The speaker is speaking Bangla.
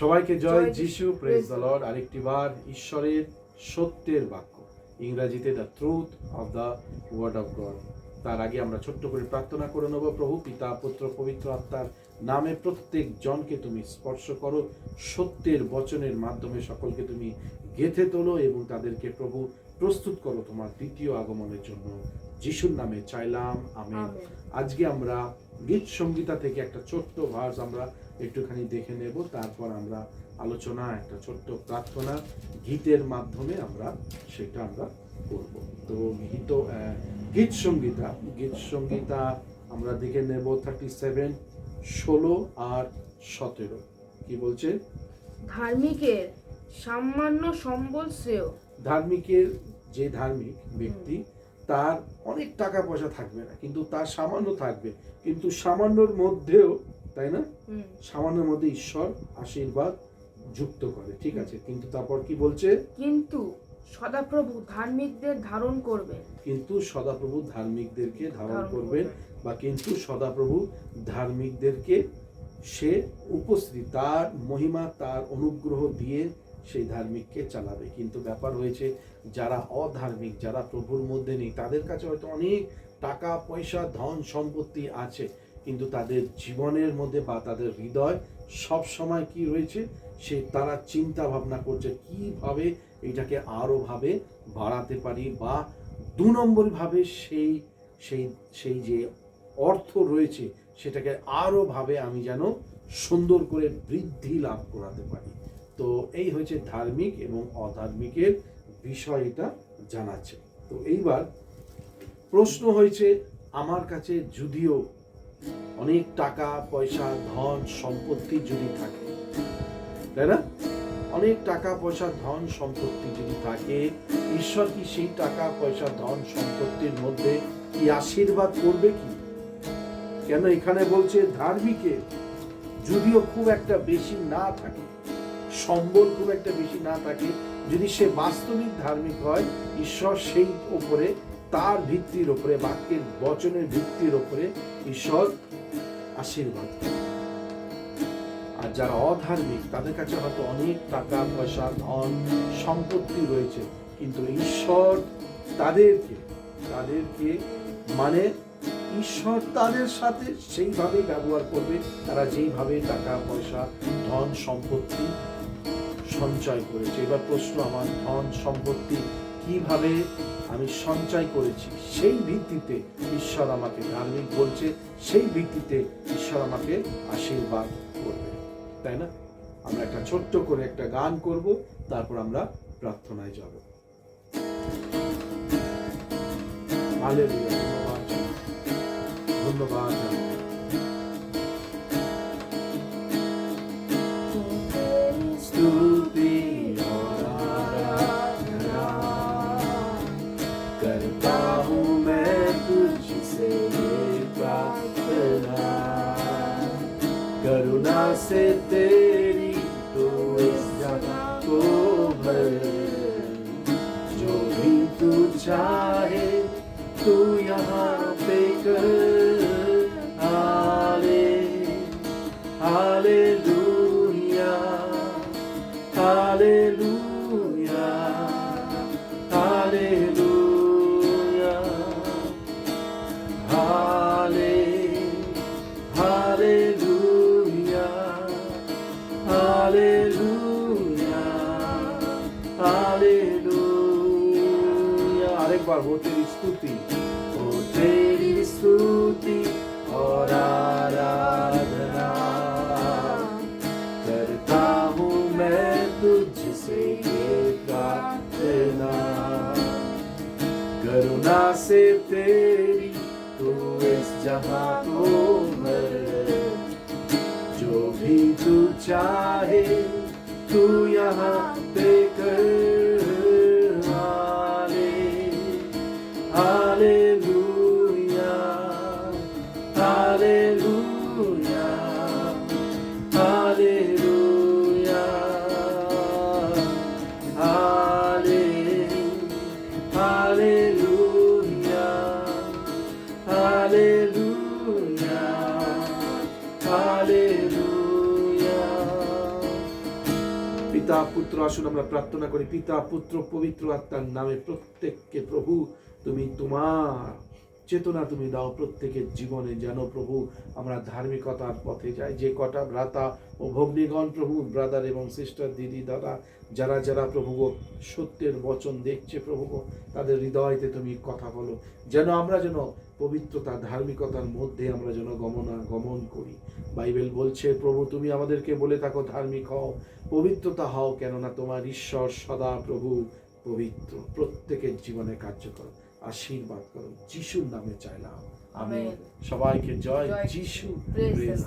সবাইকে জয় যিশু, প্রেজ দ্য লর্ড আরেকটি বার ঈশ্বরের সত্যের বাক্য। ইংরেজিতে the truth of the word of god তার আগে আমরা ছোট্ট করে প্রার্থনা করে নেব প্রভু পিতা পুত্র পবিত্র আত্মার নামে প্রত্যেক জনকে তুমি স্পর্শ করো। সত্যের বচনের মাধ্যমে সকলকে তুমি গেঁথে তোলো এবং তাদেরকে প্রভু প্রস্তুত করো তোমার দ্বিতীয় আগমনের জন্য। যিশুর নামে চাইলাম আমেন। আজকে আমরা গীত সংগীতা থেকে একটা ছোট্ট ভার্স আমরা একটুখানি দেখে নেব তারপর আমরা আলোচনা একটা ছোট্ট প্রার্থনা গীতের মাধ্যমে আমরা সেটা আমরা করব। তো গীত গীত সংগীতা গীত সংগীতা আমরা দেখে নেব থার্টি সেভেন ষোলো আর সতেরো। কি বলছে? ধার্মিকের সামান্য সম্বল শ্রেয়। ধার্মিকের যে ধার্মিক ব্যক্তি তার অনেক টাকা পয়সা থাকবে না কিন্তু তার সামান্য থাকবে। কিন্তু সামান্যর মধ্যেও তাই না? সামান্যের মধ্যে ঈশ্বর আশীর্বাদ যুক্ত করে ঠিক আছে? কিন্তু তারপর কি বলছে? কিন্তু সদাপ্রভু ধার্মিকদের ধারণ করবেন কিন্তু সদাপ্রভু ধার্মিকদেরকে ধারণ ধারণ করবেন বা কিন্তু সদাপ্রভু ধার্মিকদেরকে সে উপস্থিতি তার মহিমা তার অনুগ্রহ দিয়ে সেই ধার্মিককে চালাবে। কিন্তু ব্যাপার হয়েছে, যারা অধার্মিক, যারা প্রভুর মধ্যে নেই, তাদের কাছে হয়তো অনেক টাকা, পয়সা, ধন, সম্পত্তি আছে। কিন্তু তাদের জীবনের মধ্যে বা তাদের হৃদয় সব সময় কি রয়েছে? সে তারা চিন্তা ভাবনা করছে কীভাবে এটাকে আরও ভাবে বাড়াতে পারি বা দু নম্বর ভাবে সেই সেই সেই যে অর্থ রয়েছে, সেটাকে আরও ভাবে আমি যেন সুন্দর করে বৃদ্ধি লাভ করাতে পারি। তো এই হয়েছে ধার্মিক এবং অধার্মিকের বিষয় এটা জানাচ্ছে। তো এইবার প্রশ্ন হয়েছে, আমার কাছে যদিও অনেক টাকা, পয়সা, ধন, সম্পত্তি যদি থাকে, তাই না? অনেক টাকা, পয়সা, ধন, সম্পত্তি যদি থাকে, ঈশ্বর কি সেই টাকা, পয়সা, ধন, সম্পত্তির মধ্যে কি আশীর্বাদ করবে কি? কেন এখানে বলছে ধার্মিকের, যদিও খুব একটা বেশি না থাকে। সম্বল খুব একটা বেশি না থাকে। যদি সে বাস্তবিক ধার্মিক হয়, ঈশ্বর সেই ওপরে তার ভিত্তির ওপরে বাক্যের বচনের ভিত্তির ওপরে ঈশ্বর আশীর্বাদ আর যারা অধার্মিক, তাদের কাছে হয়তো অনেক টাকা, পয়সা, ধন, সম্পত্তি রয়েছে। কিন্তু ঈশ্বর তাদেরকে তাদেরকে মানে ঈশ্বর তাদের সাথে সেইভাবেই ব্যবহার করবে। তারা যেইভাবে টাকা, পয়সা, ধন, সম্পত্তি সঞ্চয় করেছে। এবার প্রশ্ন আমার ধন সম্পত্তি কীভাবে আমি সঞ্চয় করেছি? সেই ভিত্তিতে ঈশ্বর আমাকে ধার্মিক বলছে, সেই ভিত্তিতে ঈশ্বর আমাকে আশীর্বাদ করবে। তাই না? আমরা একটা ছোট্ট করে একটা গান করব, তারপর আমরা প্রার্থনায় যাব। ধন্যবাদ। ধন্যবাদ चाहे तू यहाँ पे कर हाले Hallelujah. Hallelujah. बार हो तेरी स्तुति हो तेरी स्तुति और आराधना। करता हूँ मैं तुझसे ये प्रार्थना। करुणा से तेरी तू इस जहाँ को जो भी तू चाहे, तू यहाँ पे পিতা, পুত্র, আসুন আমরা প্রার্থনা করি, পিতা, পুত্র, পবিত্র আত্মার নামে প্রত্যেককে প্রভু, তুমি তোমার চেতনা তুমি দাও প্রত্যেকের জীবনে যেন প্রভু আমরা ধার্মিকতার পথে যাই। যে কটা ভ্রাতা ও ভগ্নীগণ প্রভু, ব্রাদার এবং সিস্টার, দিদি, দাদা, যারা যারা প্রভু সত্যের বচন দেখছে প্রভু তাদের হৃদয়তে তুমি কথা বলো। যেন আমরা যেন পবিত্রতা, ধার্মিকতার মধ্যে আমরা যেন গমনা গমন করি। বাইবেল বলছে, প্রভু তুমি আমাদেরকে বলে থাকো ধার্মিক হও, পবিত্রতা হও, কেননা তোমার ঈশ্বর সদা প্রভু পবিত্র। প্রত্যেকের জীবনে কার্যকর আশীর্বাদ করো যিশুর নামে চাইলাম। আমি সবাইকে জয় যিশু। Praise